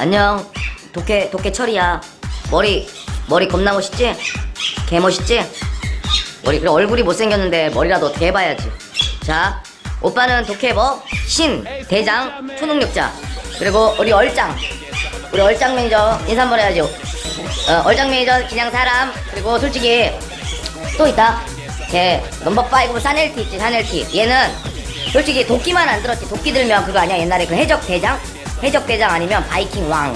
안녕. 도깨, 도깨 철이야. 머리, 머리 겁나 멋있지? 개 멋있지? 머리, 그래, 얼굴이 못생겼는데 머리라도 어떻게 해봐야지. 자, 오빠는 도깨버, 신, 대장, 초능력자. 그리고 우리 얼짱. 우리 얼짱 매니저 인사 한번 해야죠. 어, 얼짱 매니저 그냥 사람. 그리고 솔직히 또 있다. 걔 넘버 5 사넬티 있지 사넬티. 얘는 솔직히 도끼만 안 들었지. 도끼 들면 그거 아니야 옛날에 그 해적 대장? 해적 대장 아니면 바이킹 왕.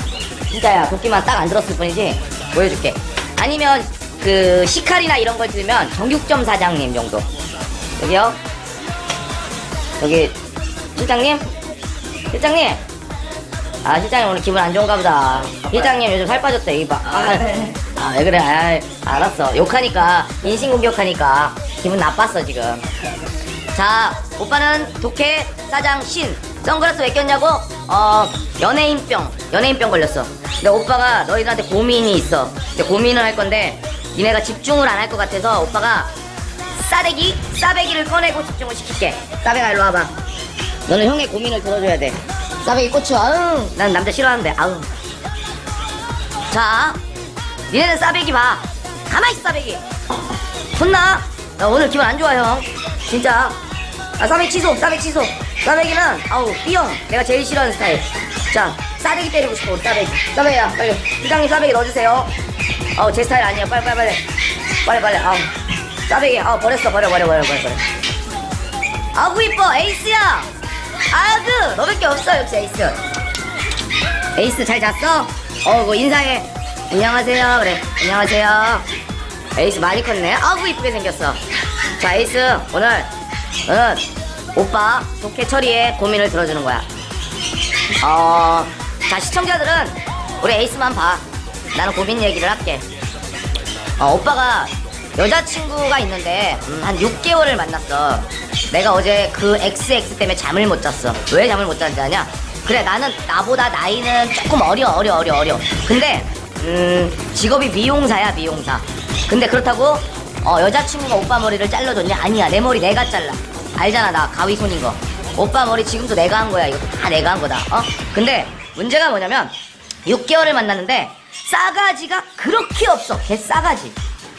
진짜야 도끼만 딱 안 들었을 뿐이지. 보여줄게. 아니면 그 시칼이나 이런 걸 들면 정육점 사장님 정도. 여기요. 여기 실장님. 실장님. 아 실장님 오늘 기분 안 좋은가 보다. 실장님 요즘 살 빠졌대 이봐. 아, 아, 왜 그래? 아, 알았어. 욕하니까 인신공격하니까 기분 나빴어 지금. 자, 오빠는 독해 사장 신. 선글라스 왜 꼈냐고? 어, 연예인병. 연예인병 걸렸어. 근데 오빠가 너희들한테 고민이 있어. 근데 고민을 할 건데 니네가 집중을 안 할 것 같아서 오빠가 싸대기, 싸배기를 꺼내고 집중을 시킬게. 싸배가 일로 와봐. 너는 형의 고민을 들어줘야 돼. 싸배기 고추, 아우. 난 남자 싫어하는데, 아우. 자, 니네는 싸배기 봐. 가만히 있어, 싸배기. 혼나. 나 오늘 기분 안 좋아, 형. 진짜. 아, 싸배기 취소, 싸배기 취소. 싸배기는, 아우, B형. 내가 제일 싫어하는 스타일. 자, 싸배기 때리고 싶어, 우리 싸배기. 싸배기야, 빨리. 부장님 싸배기 넣어주세요. 아우, 제 스타일 아니야. 빨리, 빨리, 빨리. 빨리, 빨리. 아우. 싸배기, 아우, 버렸어. 버려, 버려, 버려, 버려, 버려. 아구 이뻐, 에이스야. 아그, 너밖에 없어, 역시 에이스. 에이스 잘 잤어? 어, 그 인사해. 안녕하세요. 그래. 안녕하세요. 에이스 많이 컸네. 아구 이쁘게 생겼어. 자, 에이스 오늘 너는 오빠 독해 처리에 고민을 들어주는 거야. 어, 자 시청자들은 우리 에이스만 봐. 나는 고민 얘기를 할게. 어, 오빠가 여자친구가 있는데 음, 한 6개월을 만났어. 내가 어제 그 XX 때문에 잠을 못 잤어. 왜 잠을 못 잤는지 아냐? 그래 나는 나보다 나이는 조금 어려 어려 어려 어려. 근데 음, 직업이 미용사야 미용사. 근데 그렇다고 어, 여자친구가 오빠 머리를 잘라줬냐? 아니야 내 머리 내가 잘라. 알잖아 나 가위 손인 거. 오빠 머리 지금도 내가 한 거야. 이거 다 내가 한 거다. 어? 근데 문제가 뭐냐면 6개월을 만났는데 싸가지가 그렇게 없어. 개 싸가지.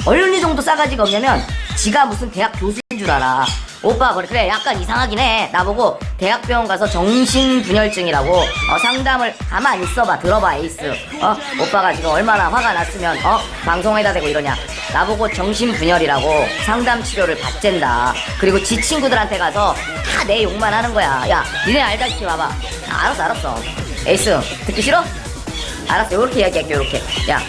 얼리 정도 싸가지가 없냐면 지가 무슨 대학 교수인 줄 알아. 오빠 그래 그래 약간 이상하긴 해. 나보고 대학병원 가서 정신분열증이라고 어, 상담을 가만 있어봐 들어봐 에이스. 어 오빠가 지금 얼마나 화가 났으면 어 방송에다 대고 이러냐. 나보고 정신분열이라고 상담 치료를 받젠다. 그리고 지 친구들한테 가서 다 내 욕만 하는 거야. 야 니네 알다시피 봐봐. 아, 알았어 알았어. 에이스 듣기 싫어? 알았어 요렇게 이야기할게 요렇게 야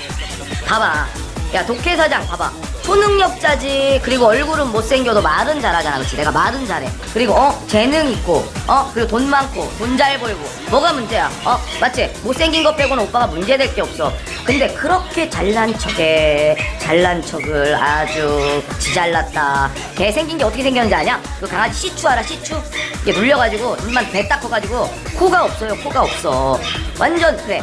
봐봐 야 독해사장 봐봐. 초능력자지. 그리고 얼굴은 못생겨도 말은 잘하잖아. 그렇지? 내가 말은 잘해. 그리고 어? 재능 있고 어? 그리고 돈 많고 돈 잘 벌고. 뭐가 문제야? 어? 맞지? 못생긴 것 빼고는 오빠가 문제될 게 없어. 근데 그렇게 잘난 척해. 잘난 척을 아주 지잘났다. 개 생긴 게 어떻게 생겼는지 아냐? 그 강아지 시추 알아? 시추? 이게 눌려가지고 눈만 배딱 커가지고 코가 없어요. 코가 없어. 완전 그래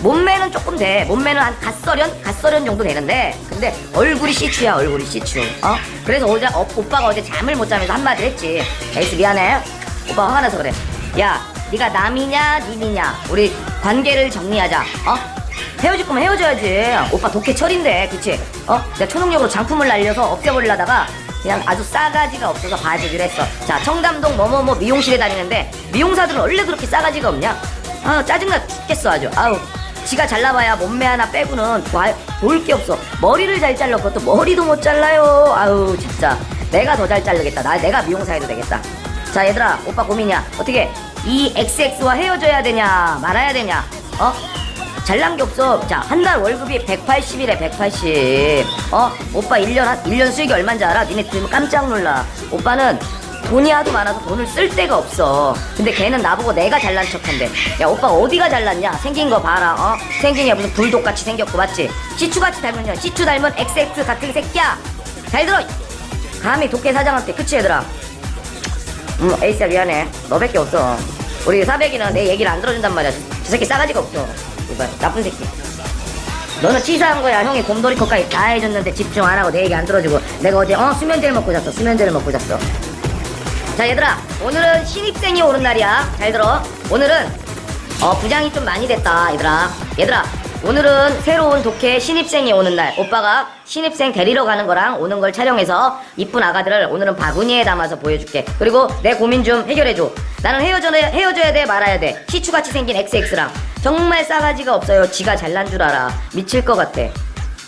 몸매는 조금 돼. 몸매는 한 갓서련? 갓서련 정도 되는데, 근데 얼굴이 시추야, 얼굴이 시추. 어? 그래서 어제, 어, 오빠가 어제 잠을 못 자면서 한마디 했지. 에이스 미안해. 오빠 화가 나서 그래. 야, 네가 남이냐, 님이냐. 우리 관계를 정리하자. 어? 헤어질 거면 헤어져야지. 오빠 독해철인데, 그치? 어? 내가 초능력으로 장품을 날려서 없애버리려다가, 그냥 아주 싸가지가 없어서 봐주기로 했어. 자, 청담동 뭐뭐뭐 미용실에 다니는데, 미용사들은 원래 그렇게 싸가지가 없냐? 아, 짜증나 죽겠어, 아주. 아우. 지가 잘라봐야 몸매 하나 빼고는 볼 게 없어. 머리를 잘 잘라 그것도 머리도 못 잘라요. 아우 진짜 내가 더 잘 자르겠다. 나 내가 미용사 해도 되겠다. 자 얘들아 오빠 고민이야. 어떻게 이 XX와 헤어져야 되냐 말아야 되냐? 어? 잘난 게 없어. 자, 한 달 월급이 180이래, 180. 어? 오빠 1년, 한, 1년 수익이 얼마인지 알아? 니네 들으면 깜짝 놀라. 오빠는 돈이 하도 많아서 돈을 쓸 데가 없어. 근데 걔는 나보고 내가 잘난 척 한대. 야, 오빠 어디가 잘났냐? 생긴 거 봐라, 어? 생긴 게 무슨 불독같이 생겼고, 맞지? 시추같이 닮은, 시추 닮은 XX 같은 새끼야! 잘 들어! 감히 독해 사장한테, 그치, 얘들아? 음, 에이스야, 미안해. 너밖에 없어. 우리 사백이는 내 얘기를 안 들어준단 말이야. 저 새끼 싸가지가 없어. 이봐, 나쁜 새끼. 너는 치사한 거야. 형이 곰돌이 코까지 다 해줬는데 집중 안 하고 내 얘기 안 들어주고. 내가 어제, 어, 수면제를 먹고 잤어. 수면제를 먹고 잤어. 자 얘들아 오늘은 신입생이 오는 날이야. 잘 들어. 오늘은 어 부장이 좀 많이 됐다 얘들아. 얘들아 오늘은 새로운 독해 신입생이 오는 날. 오빠가 신입생 데리러 가는 거랑 오는 걸 촬영해서 이쁜 아가들을 오늘은 바구니에 담아서 보여줄게. 그리고 내 고민 좀 해결해줘. 나는 헤어져, 헤어져야 돼 말아야 돼. 시추같이 생긴 XX랑. 정말 싸가지가 없어요. 지가 잘난 줄 알아. 미칠 것 같아.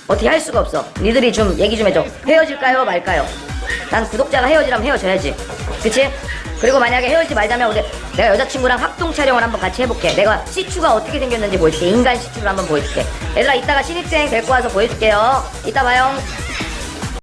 어떻게 할 수가 없어. 니들이 좀 얘기 좀 해줘. 헤어질까요 말까요? 난 구독자가 헤어지라면 헤어져야지 그치? 그리고 만약에 헤어지지 말자면 우리 내가 여자친구랑 합동 촬영을 한번 같이 해볼게. 내가 시추가 어떻게 생겼는지 보여줄게. 인간 시추를 한번 보여줄게. 얘들아 이따가 신입생 데리고 와서 보여줄게요. 이따 봐요